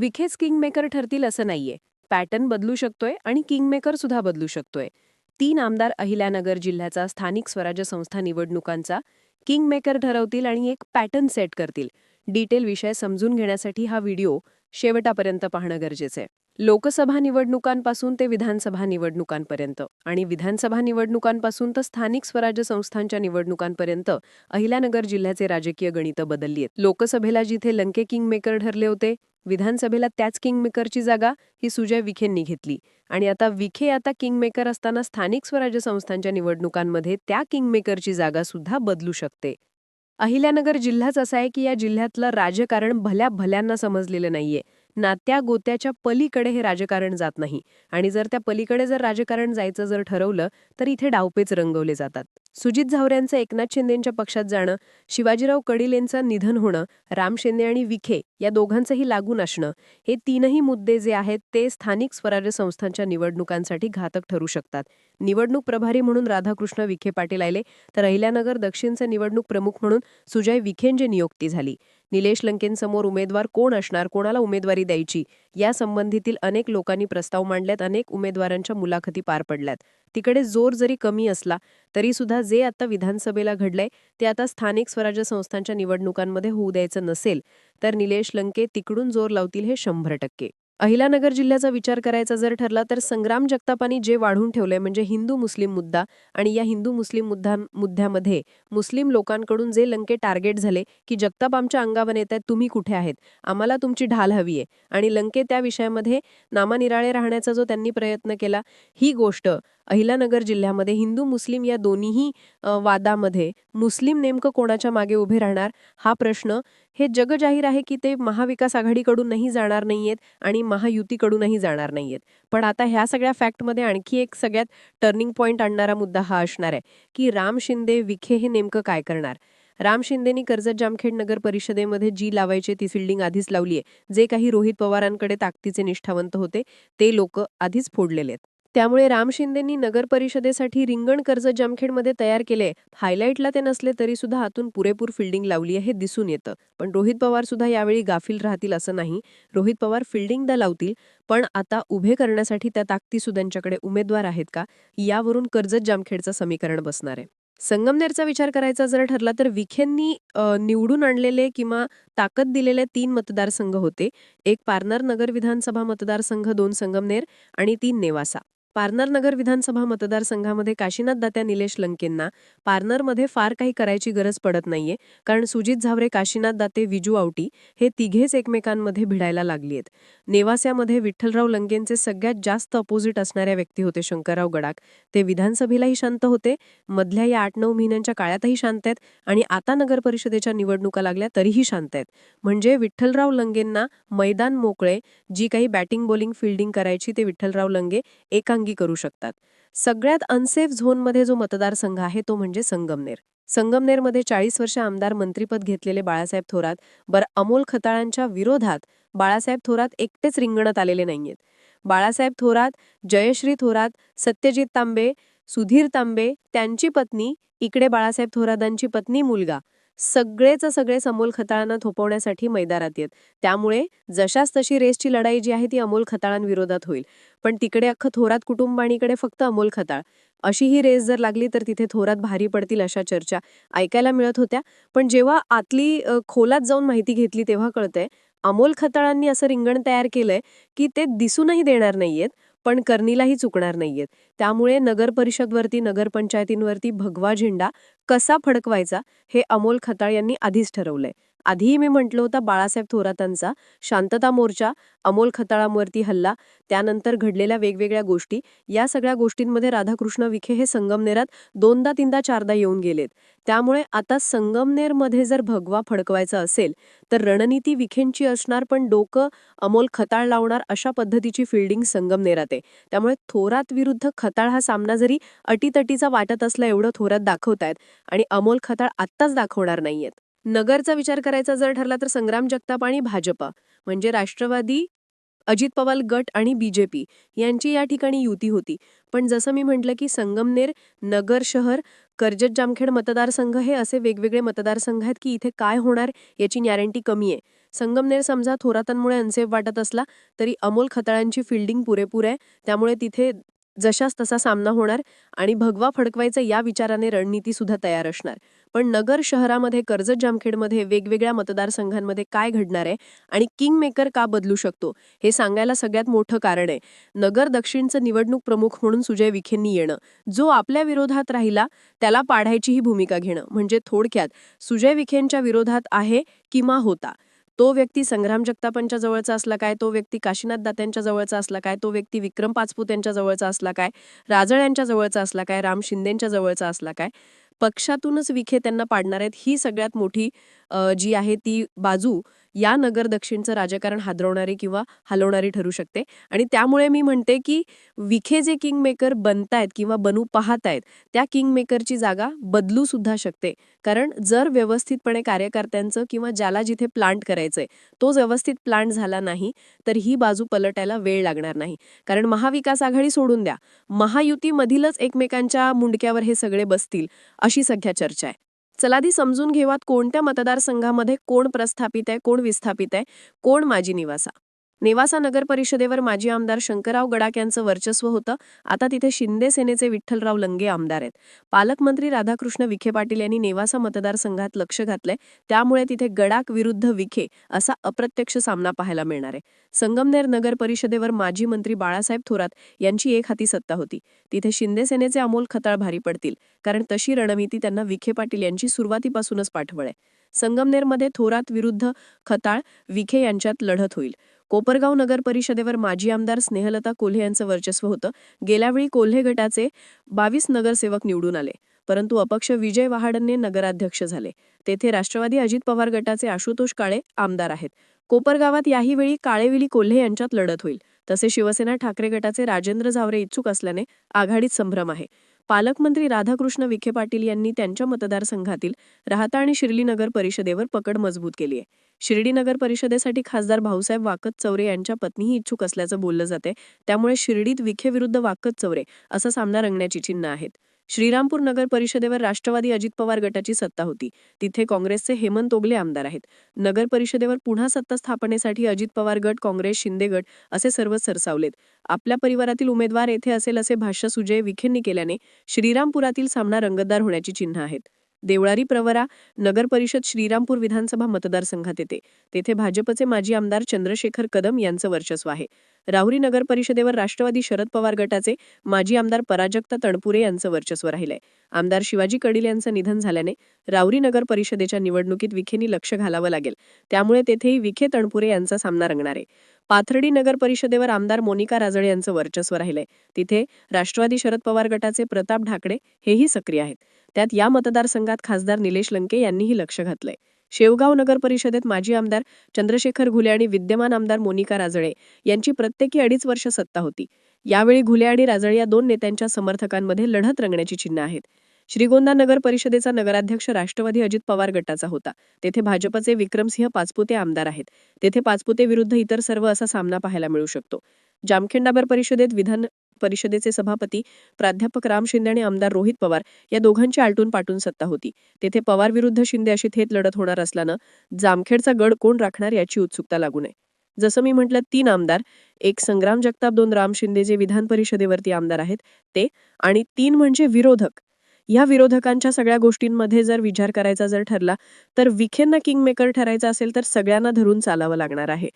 विखेच kingmaker ठरतील असं नाहीये. पॅटर्न बदलू शकतोय आणि किंगमेकर सुद्धा बदलू शकतोय. तीन आमदार अहिल्यानगर जिल्ह्याचा स्थानिक स्वराज्य संस्था निवडणुकांचा किंगमेकर ठरवतील आणि एक पॅटर्न सेट करतील. डिटेल विषय समजून घेण्यासाठी हा व्हिडिओ शेवटापर्यंत पाहणं गरजेचं आहे. लोकसभा निवडणुकांपासून ते विधानसभा निवडणुकांपर्यंत. आणि विधानसभा निवडणुकांपासून तर स्थानिक स्वराज्य संस्थांच्या निवडणुकांपर्यंत अहिल्यानगर जिल्ह्याचे राजकीय गणितं बदलली आहेत. लोकसभेला जिथे लंके किंगमेकर ठरले होते विधानसभेला त्याच किंगमेकरची जागा ही सुजय विखेंनी घेतली. आणि आता विखे आता किंगमेकर असताना स्थानिक स्वराज्य संस्थांच्या निवडणुकांमध्ये त्या किंगमेकरची जागा सुद्धा बदलू शकते. अहिल्यानगर जिल्हाच असा आहे की या जिल्ह्यातलं राजकारण भल्या भल्यांना समजलेलं नाहीये. नात्या गोत्याच्या पलीकडे हे राजकारण जात नाही. आणि जर त्या पलीकडे जर राजकारण जायचं जर ठरवलं तर इथे डावपेच रंगवले जातात. सुजित झावऱ्यांचं एकनाथ शिंदेंच्या पक्षात जाणं शिवाजीराव कडील यांचं निधन होणं राम शिंदे आणि विखे या दोघांचंही लागून असणं हे तीनही मुद्दे जे आहेत ते स्थानिक स्वराज्य संस्थांच्या निवडणुकांसाठी घातक ठरू शकतात. निवडणूक प्रभारी म्हणून राधाकृष्ण विखे पाटील आले तर अहिल्यानगर दक्षिणचे निवडणूक प्रमुख म्हणून सुजय विखेंची नियुक्ती झाली. निलेश लंकेंसमोर उमेदवार कोण असणार कोणाला उमेदवारी द्यायची? या संबंधीतील अनेक लोकांनी प्रस्ताव मांडल्यात अनेक उमेदवारांच्या मुलाखती पार पडल्यात. तिकडे जोर जरी कमी असला तरी सुद्धा जे आता विधानसभेला घडलंय ते आता स्थानिक स्वराज्य संस्थांच्या निवडणुकांमध्ये होऊ द्यायचं नसेल तर निलेश लंके तिकडून जोर लावतील हे शंभर टक्के. अहिलानगर जिल्ह्याचा विचार करायचा जर ठरला तर संग्राम जगतापांनी जे वाढून ठेवलंय म्हणजे हिंदू मुस्लिम मुद्दा आणि या हिंदू मुस्लिम मुद्दा मुद्द्यामध्ये मुस्लिम लोकांकडून जे लंके टार्गेट झाले की जगताप आमच्या अंगावर येत आहेत तुम्ही कुठे आहेत? आम्हाला तुमची ढाल हवी आहे. आणि लंके त्या विषयामध्ये नामानिराळे राहण्याचा जो त्यांनी प्रयत्न केला ही गोष्ट अहिलानगर जिल्ह्यामध्ये हिंदू मुस्लिम या दोन्हीही वादामध्ये. मुस्लिम नेमकं कोणाच्या मागे उभे राहणार? हा प्रश्न. हे जग जाहीर आहे की ते महाविकास आघाडीकडूनही जाणार नाहीयेत आणि महायुतीकडूनही जाणार नाहीयेत. पण आता ह्या सगळ्या फॅक्टमध्ये आणखी एक सगळ्यात टर्निंग पॉईंट आणणारा मुद्दा हा असणार आहे की राम शिंदे विखे हे नेमकं काय करणार? राम शिंदेनी कर्जत जामखेड नगर परिषदेमध्ये जी लावायची ती फिल्डिंग आधीच लावली आहे जे काही रोहित पवारांकडे ताकदीचे निष्ठावंत होते ते लोक आधीच फोडलेले आहेत. त्यामुळे राम शिंदेंनी नगर परिषदेसाठी रिंगण कर्ज जामखेडमध्ये तयार केले. हायलाईटला ते नसले तरी सुद्धा आतून पुरेपूर फिल्डिंग लावली आहे हे दिसून येतं. पण रोहित पवार सुद्धा यावेळी गाफील राहतील असं नाही. रोहित पवार फिल्डिंगदा लावतील पण आता उभे करण्यासाठी त्या ताकदी सुद्धांच्याकडे उमेदवार आहेत का? यावरून कर्जत जामखेडचं समीकरण बसणार आहे. संगमनेरचा विचार करायचा जर ठरला तर विखेंनी निवडून आणलेले किंवा ताकद दिलेले तीन मतदारसंघ होते. एक पारनार नगर विधानसभा मतदारसंघ दोन संगमनेर आणि तीन नेवासा. पारनर नगर विधानसभा मतदारसंघामध्ये काशीनाथ दात्या निलेश लंकेंना पारनरमध्ये फार काही करायची गरज पडत नाहीये कारण सुजित झावरे काशीनाथ दाते विजू आवटी हे तिघेच एकमेकांमध्ये भिडायला लागली आहेत. नेवास्यामध्ये विठ्ठलराव लंकेंचे सगळ्यात जास्त अपोजिट असणाऱ्या व्यक्ती होते शंकरराव गडाक ते विधानसभेलाही शांत होते मधल्या या आठ नऊ महिन्यांच्या काळातही शांत आहेत आणि आता नगर परिषदेच्या निवडणुका लागल्या तरीही शांत आहेत. म्हणजे विठ्ठलराव लंगेंना मैदान मोकळे जी काही बॅटिंग बॉलिंग फिल्डिंग करायची ते विठ्ठलराव लंगे एकांगी करू शकतात. सगळ्यात अनसेफ झोनमध्ये जो मतदारसंघ आहे तो म्हणजे संगमनेर. संगमनेरमध्ये चाळीस वर्ष आमदार मंत्रीपद घेतलेले बाळासाहेब थोरात बर अमोल खताळांच्या विरोधात बाळासाहेब थोरात एकटेच रिंगणात आलेले नाहीयेत. बाळासाहेब थोरात जयश्री थोरात सत्यजित तांबे सुधीर तांबे त्यांची पत्नी इकडे बाळासाहेब थोरातांची पत्नी मुलगा. सगळेच सगळे समोल खताळांना थोपवण्यासाठी मैदानात येत. त्यामुळे जशाच तशी रेसची लढाई जी आहे ती अमोल खताळांविरोधात होईल. पण तिकडे अख्खं थोरात कुटुंबाणीकडे फक्त अमोल खताळ. अशी ही रेस जर लागली तर तिथे थोरात भारी पडतील अशा चर्चा ऐकायला मिळत होत्या. पण जेव्हा आतली खोलात जाऊन माहिती घेतली तेव्हा कळतंय अमोल खताळांनी असं रिंगण तयार केलंय की ते दिसूनही देणार नाहीयेत. पण कर्णीलाही चुकणार नाहीयेत. त्यामुळे नगर परिषदवरती नगरपंचायतींवरती भगवा झेंडा कसा फडकवायचा हे अमोल खताळ यांनी आधीच ठरवलंय. आधीही मी म्हटलं होतं बाळासाहेब थोरातांचा शांतता मोर्चा अमोल खताळांवरती हल्ला त्यानंतर घडलेल्या वेगवेगळ्या गोष्टी या सगळ्या गोष्टींमध्ये राधाकृष्ण विखे हे संगमनेरात दोनदा तीनदा चारदा येऊन गेलेत. त्यामुळे आता संगमनेरमध्ये जर भगवा फडकवायचा असेल तर रणनीती विखेंची असणार पण डोकं अमोल खताळ लावणार अशा पद्धतीची फिल्डिंग संगमनेरात आहे. त्यामुळे थोरात विरुद्ध खताळ हा सामना जरी अटीतटीचा वाटत असला एवढं थोरात दाखवतायत आणि अमोल खताळ आत्ताच दाखवणार नाहीयेत. नगरचा विचार करायचा जर ठरला तर संग्राम जगताप आणि भाजपा म्हणजे राष्ट्रवादी अजित पवार गट आणि बीजेपी यांची या ठिकाणी युती होती. पण जसं मी म्हटलं की संगमनेर नगर शहर कर्जत जामखेड मतदारसंघ हे असे वेगवेगळे मतदारसंघ आहेत की इथे काय होणार याची गॅरंटी कमी आहे. संगमनेर समजा थोरातांमुळे अनसेफ वाटत असला तरी अमोल खताळांची फिल्डिंग पुरेपूर आहे. त्यामुळे तिथे जशास तसा सामना होणार आणि भगवा फडकवायचा या विचाराने रणनीती सुद्धा तयार असणार. पण नगर शहरामध्ये कर्जत जामखेडमध्ये वेगवेगळ्या मतदारसंघांमध्ये काय घडणार आहे आणि किंगमेकर का बदलू शकतो हे सांगायला सगळ्यात मोठं कारण आहे. नगर दक्षिणचं निवडणूक प्रमुख म्हणून सुजय विखेंनी येणं. जो आपल्या विरोधात राहिला त्याला पाडायची ही भूमिका घेणं. म्हणजे थोडक्यात सुजय विखेंच्या विरोधात आहे किंवा होता? तो व्यक्ती संग्राम जगतापांच्या जवळचा असला काय? तो व्यक्ती काशीनाथ दात्यांच्या जवळचा असला काय? तो व्यक्ती विक्रम पाचपूत यांच्या जवळचा असला काय? राजळ यांच्या जवळचा असला काय? राम शिंदेंच्या जवळचा असला काय? पक्षातूनच विखे त्यांना पाडणार आहेत ही सगळ्यात मोठी जी आहे ती बाजू. या नगर दक्षिणचं राजकारण हादरवणारी किंवा हलवणारी ठरू शकते. आणि त्यामुळे मी म्हणते की विखे जे किंग मेकर बनतायत किंवा बनू पाहत आहेत त्या किंग मेकरची जागा बदलू सुद्धा शकते. कारण जर व्यवस्थितपणे कार्यकर्त्यांचं किंवा ज्याला जिथे प्लांट करायचंय तो व्यवस्थित प्लांट झाला नाही तर ही बाजू पलटायला वेळ लागणार नाही. कारण महाविकास आघाडी सोडून द्या. महायुतीमधीलच एकमेकांच्या मुंडक्यावर हे सगळे बसतील अशी सध्या चर्चा आहे. चला समजून घेवात कोणत्या मतदारसंघामध्ये कोण प्रस्थापित आहे कोण विस्थापित आहे कोण माजी निवासा. नेवासा नगर परिषदेवर माजी आमदार शंकरराव गडाक यांचं वर्चस्व होतं. आता तिथे शिंदे सेनेचे विठ्ठलराव लंगे आमदार आहेत. पालकमंत्री राधाकृष्ण विखे पाटील यांनी नेवासा मतदारसंघात लक्ष घातलंय. त्यामुळे तिथे गडाक विरुद्ध विखे असा अप्रत्यक्ष सामना पाहायला मिळणार आहे. संगमनेर नगर परिषदेवर माजी मंत्री बाळासाहेब थोरात यांची एक हाती सत्ता होती. तिथे शिंदे सेनेचे अमोल खताळ भारी पडतील कारण तशी रणनीती त्यांना विखे पाटील यांची सुरुवातीपासूनच पाठवळ आहे. संगमनेरमध्ये थोरात विरुद्ध खताळ विखे यांच्यात लढत होईल. कोपरगाव नगर परिषदेवर माजी आमदार स्नेहलता कोल्हे यांचं वर्चस्व होतं. गेल्यावेळी कोल्हे गटाचे बावीस नगरसेवक निवडून आले. परंतु अपक्ष विजय वहाडने नगराध्यक्ष झाले. तेथे राष्ट्रवादी अजित पवार गटाचे आशुतोष काळे आमदार आहेत. कोपरगावात याही वेळी काळेविली कोल्हे यांच्यात लढत होईल. तसे शिवसेना ठाकरे गटाचे राजेंद्र झावरे इच्छुक असल्याने आघाडीत संभ्रम आहे. पालकमंत्री राधाकृष्ण विखे पाटील यांनी त्यांच्या मतदारसंघातील राहता आणि शिर्ली नगर परिषदेवर पकड मजबूत केली आहे. शिर्डी नगर परिषदेसाठी खासदार भाऊसाहेब वाकत चौरे यांच्या पत्नीही इच्छुक असल्याचं बोललं जाते त्यामुळे शिर्डीत विखे विरुद्ध वाकत चौरे असा सामना रंगण्याची चिन्ह आहेत. श्रीरामपूर नगर परिषदेवर राष्ट्रवादी अजित पवार गटाची सत्ता होती. तिथे काँग्रेसचे हेमंत ओगले आमदार आहेत. नगर परिषदेवर पुन्हा सत्ता स्थापनेसाठी अजित पवार गट काँग्रेस शिंदे गट असे सर्वच सरसावलेत. आपल्या परिवारातील उमेदवार येथे असेल असे भाष्य सुजय विखेंनी केल्याने श्रीरामपुरातील सामना रंगतदार होण्याची चिन्ह आहेत. देवळारी प्रवरा नगर परिषद श्रीरामपूर विधानसभा मतदारसंघात येते. तेथे भाजपचे माजी आमदार चंद्रशेखर कदम यांचं वर्चस्व आहे. राहुरी नगर परिषदेवर राष्ट्रवादी शरद पवार गटाचे माजी आमदार पराजक्ता तणपुरे यांचं वर्चस्व राहिलंय. आमदार शिवाजी कडील यांचं निधन झाल्याने राहुरी नगर परिषदेच्या निवडणुकीत विखेंनी लक्ष घालावं लागेल. त्यामुळे तेथेही विखे तणपुरे यांचा सामना रंगणार आहे. पाथर्डी नगर परिषदेवर आमदार मोनिका राजळे यांचं वर्चस्व राहिलंय. तिथे राष्ट्रवादी शरद पवार गटाचे प्रताप ढाकडे हेही सक्रिय आहेत. त्यात या मतदारसंघात खासदार निलेश लंके यांनीही लक्ष घातलंय. शेवगाव नगर परिषदेत माजी आमदार चंद्रशेखर घुले आणि विद्यमान आमदार मोनिका राजळे यांची प्रत्येकी अडीच वर्ष सत्ता होती. यावेळी घुले आणि राजळे या दोन नेत्यांच्या समर्थकांमध्ये लढत रंगण्याची चिन्ह आहेत. श्रीगोंदा नगर परिषदेचा नगराध्यक्ष राष्ट्रवादी अजित पवार गटाचा होता. तेथे भाजपचे विक्रमसिंह पाचपुते आमदार आहेत. तेथे पाचपुते विरुद्ध इतर सर्व असा सामना पाहायला मिळू शकतो. जामखेंडाबर परिषदेत विधान परिषदेचे सभापती प्राध्यापक राम शिंदे आणि आमदार रोहित पवार या दोघांची आलटून पाटून सत्ता होती. तेथे पवार विरुद्ध शिंदे अशी थेट लढत होणार असल्यानं जामखेडचा गड कोण राखणार याची उत्सुकता लागू नये. जसं मी म्हटलं तीन आमदार एक संग्राम जगताप दोन राम शिंदे जे विधान परिषदेवरती आमदार आहेत ते आणि तीन म्हणजे विरोधक. या विरोधकांच्या सगळ्या गोष्टींमध्ये जर विचार करायचा जर ठरला तर विखेंना किंग मेकर ठरायचा असेल तर सगळ्यांना धरून चालावं लागणार आहे.